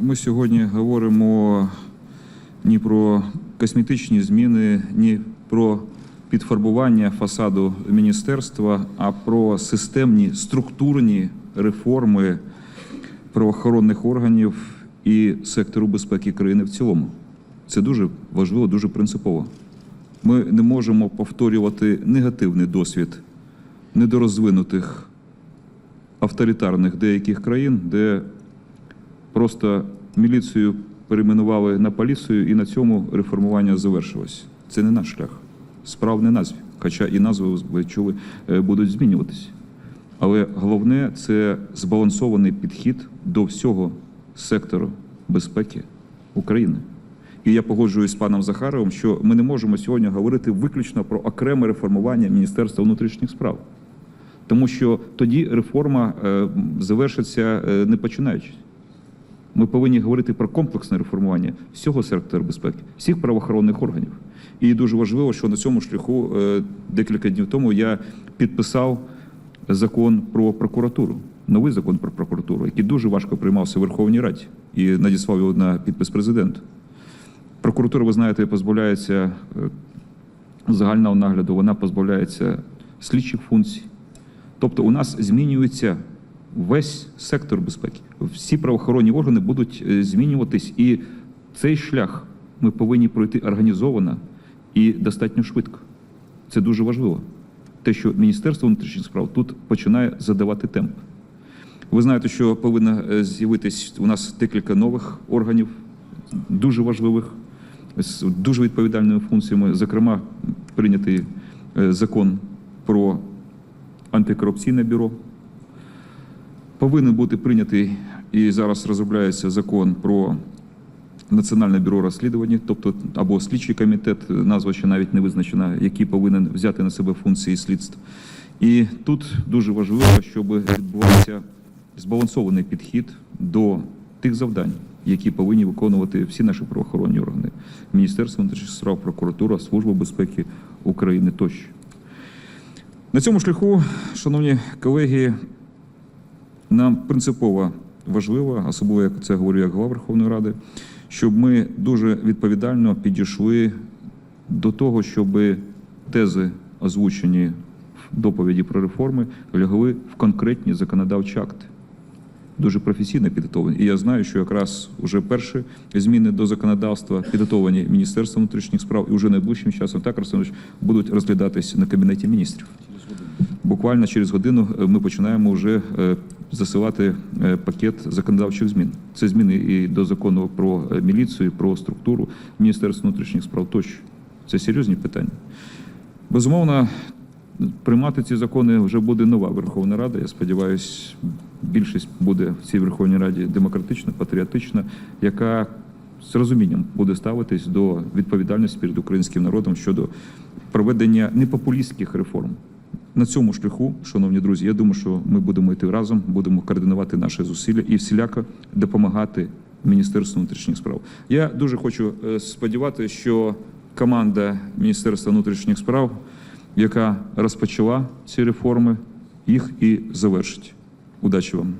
Ми сьогодні говоримо ні про косметичні зміни, ні про підфарбування фасаду міністерства, а про системні структурні реформи правоохоронних органів і сектору безпеки країни в цілому. Це дуже важливо, дуже принципово. Ми не можемо повторювати негативний досвід недорозвинутих авторитарних деяких країн, де просто міліцію перейменували на поліцію, і на цьому реформування завершилось. Це не наш шлях. Справ не назві. Хоча і назви ви чули е, будуть змінюватися. Але головне це збалансований підхід до всього сектору безпеки України. І я погоджуюсь з паном Захаровим, що ми не можемо сьогодні говорити виключно про окреме реформування Міністерства внутрішніх справ. Тому що тоді реформа е, завершиться е, не починаючись. Ми повинні говорити про комплексне реформування всього сектору безпеки, всіх правоохоронних органів. І дуже важливо, що на цьому шляху е, декілька днів тому я підписав закон про прокуратуру, новий закон про прокуратуру, який дуже важко приймався в Верховній Раді і надіслав його на підпис президенту. Прокуратура, ви знаєте, позбавляється е, загального нагляду, вона позбавляється слідчих функцій. Тобто у нас змінюється весь сектор безпеки. Всі правоохоронні органи будуть е, змінюватись, і цей шлях ми повинні пройти організовано і достатньо швидко. Це дуже важливо. Те, що Міністерство внутрішніх справ тут починає задавати темп. Ви знаєте, що повинно е, з'явитись у нас декілька нових органів, дуже важливих, з дуже відповідальними функціями. Зокрема, прийнятий е, закон про антикорупційне бюро. Повинен бути прийнятий і зараз розробляється закон про Національне бюро розслідувань, тобто або слідчий комітет, назва ще навіть не визначена, який повинен взяти на себе функції слідства. І тут дуже важливо, щоб відбувався збалансований підхід до тих завдань, які повинні виконувати всі наші правоохоронні органи: Міністерство внутрішніх справ, прокуратура, Служба безпеки України тощо. На цьому шляху, шановні колеги, нам принципово важливо, особливо як це говорю як голова Верховної Ради, щоб ми дуже відповідально підійшли до того, щоб тези, озвучені в доповіді про реформи, лягли в конкретні законодавчі акти. Дуже професійно підготовлені. І я знаю, що якраз вже перші зміни до законодавства підготовлені Міністерством внутрішніх справ і вже найближчим часом так Арсенович, будуть розглядатись на кабінеті міністрів. Буквально через годину е, ми починаємо вже е, засилати е, пакет законодавчих змін. Це зміни і до закону про е, міліцію, про структуру Міністерства внутрішніх справ тощо. Це серйозні питання. Безумовно, приймати ці закони вже буде нова Верховна Рада. Я сподіваюся, більшість буде в цій Верховній Раді демократична, патріотична, яка з розумінням буде ставитись до відповідальності перед українським народом щодо проведення непопулістських реформ. На цьому шляху, шановні друзі, я думаю, що ми будемо йти разом, будемо координувати наші зусилля і всіляко допомагати Міністерству внутрішніх справ. Я дуже хочу е, сподіватися, що команда Міністерства внутрішніх справ, яка розпочала ці реформи, їх і завершить. Удачі вам!